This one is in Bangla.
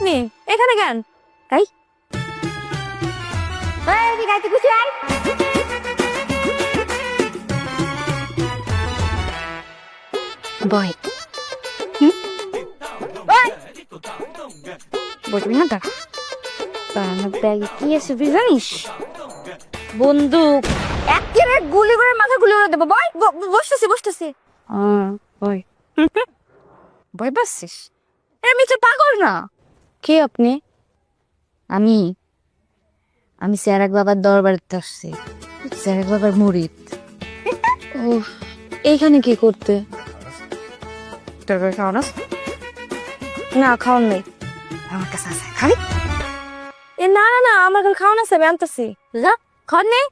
এখানে কেন? তাই আয়, খুশি আয়। বয়। বসবি না দাঁড়া। দাঁড়া ব্যাগে কি আছে তুই জানিস? বন্দুক। একেবারে গুলি করে মাথা গুলি করে দেবো। বয় বসতেছি বসতেছি। বয়। বয় বসছিস? আমি তো পাগল না। কে আপনি? আমি। আমি স্যারাক বাবার দরবারে আসছি। স্যারাক বাবার মুরিদ। ও এইখানে কি করতে? খাওয়া না? না খাওয়ান নেই। আমার কাছে আছে খাবি? এ না না না আমার কাছে খাওয়ান আছে আমি আনতেছি। যা খাওয়ান নেই।